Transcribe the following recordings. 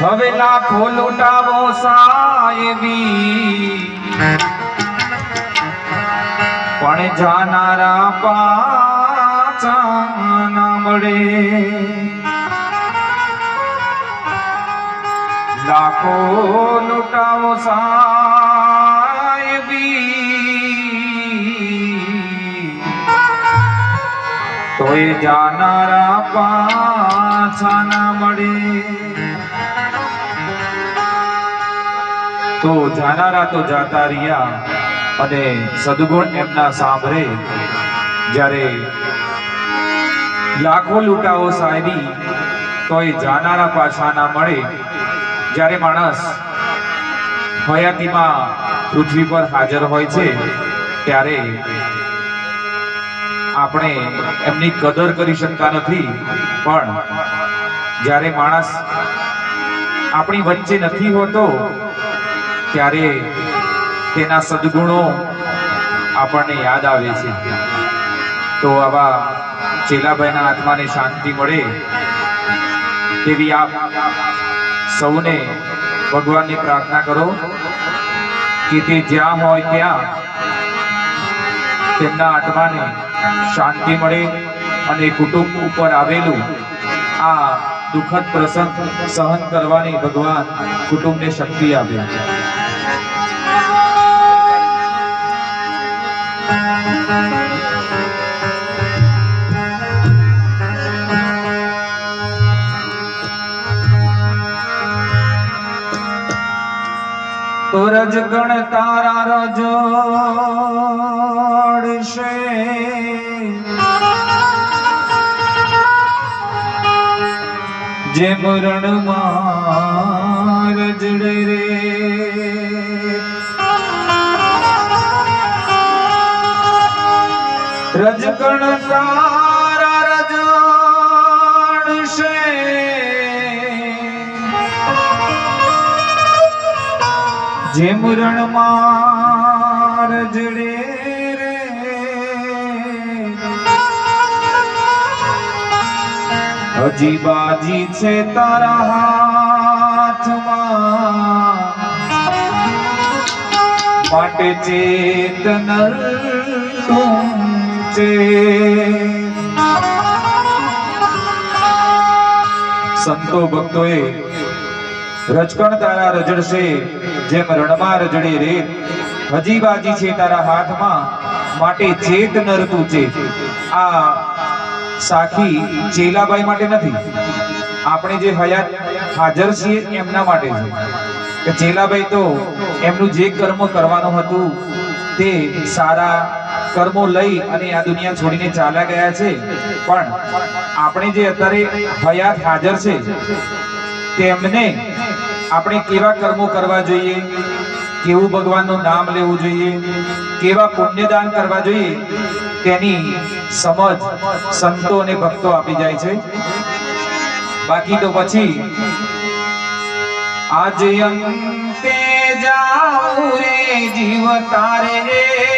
હવે લાખો લૂંટાવો સાહેબી પણ જાનારા પાછા ના મળે. લાખો લૂંટાવો સાહેબી તોય જાનારા પાછા ના મળે. તો જાનારા તો જાતા રહ્યા અને સદગુણ એમના સાંભળે. જ્યારે લાખો લૂંટાઓ સાહેબી એ જાનારા પાછા ના મળે. જ્યારે માણસ હયાતીમાં પૃથ્વી પર હાજર હોય છે, ત્યારે આપણે એમની કદર કરી શકતા નથી. પણ જ્યારે માણસ આપણી વચ્ચે નથી હોતો ત્યારે તેના સદગુણો આપણને યાદ આવે છે. તો આવા ચેલાભાઈના આત્માને શાંતિ મળે તેવી આપ સૌને ભગવાનની પ્રાર્થના કરો કે તે જ્યાં હોય ત્યાં તેમના આત્માને શાંતિ મળે અને કુટુંબ ઉપર આવેલું આ દુઃખદ પ્રસંગ સહન કરવાની ભગવાન કુટુંબને શક્તિ આપે. उजण तारा राजो जे पण रे રે સારા તારા જે મુરણ માર રજડે રે. હજી બાજી છે તારા હાથમાં. માટે ચેતન તું છે. સંતો ભક્તોએ રજકણ તારા રજડશે, જેમ રણમાં રજડે રે. હજી બાજી છે તારા હાથમાં, માટે ચેત નર તું છે. આ સાખી ચેલાબાઈ માટે નથી. આપણે જે હયાત હાજર છીએ એમના માટે છે. કે ચેલાબાઈ તો એમનું જે કર્મ કરવાનું હતું, તે સારા કર્મો લઈ અને આ દુનિયા છોડીને ચાલ્યા ગયા છે. પણ આપણે જે અત્યારે હયાત હાજર છે, તેમને આપણે કેવા કર્મો કરવા જોઈએ? કેવું ભગવાનનું નામ લેવું જોઈએ? કેવા પુણ્યદાન કરવા જોઈએ? તેની સમજ સંતો અને ભક્તો આપી જાય છે. બાકી તો પછી આજે અંતે જાઉં રે જીવ તારે.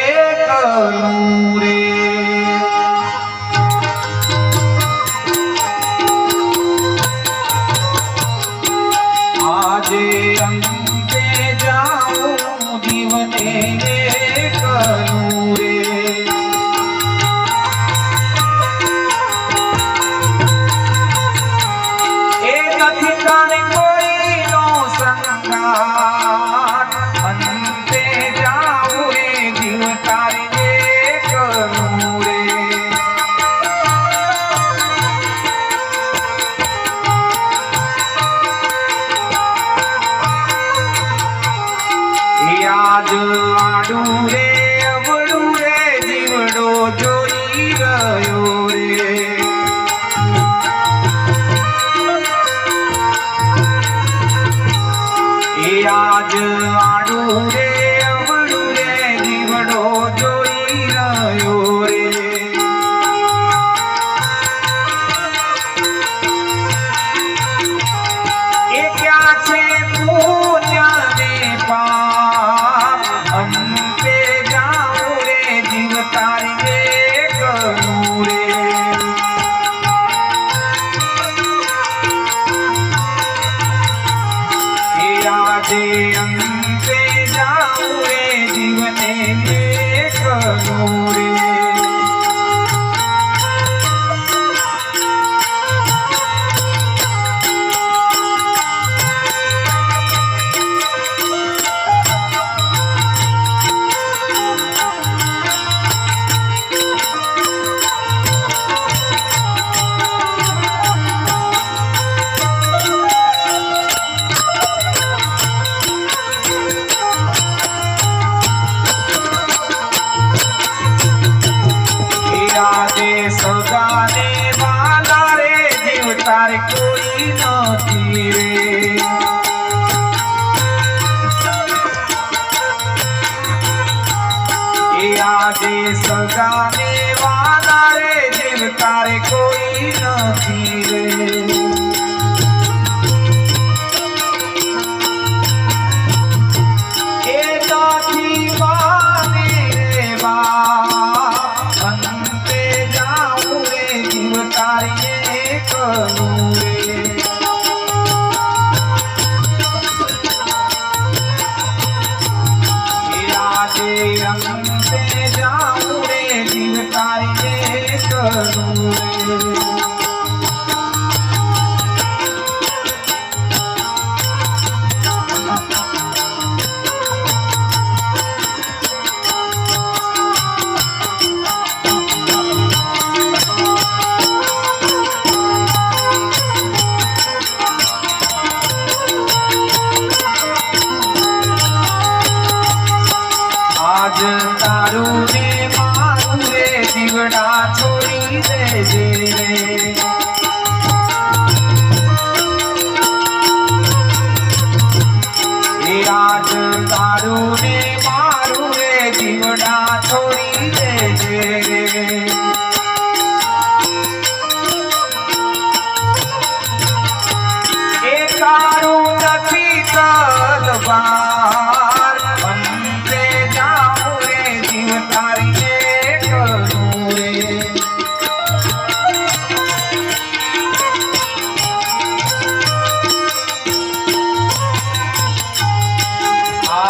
i Michael.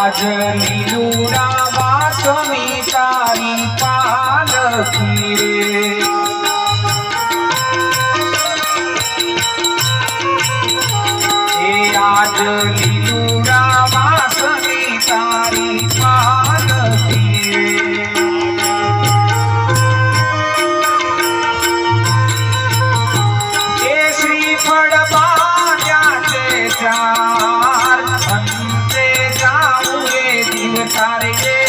આજ લીલુડા વાસમી તારી જીવ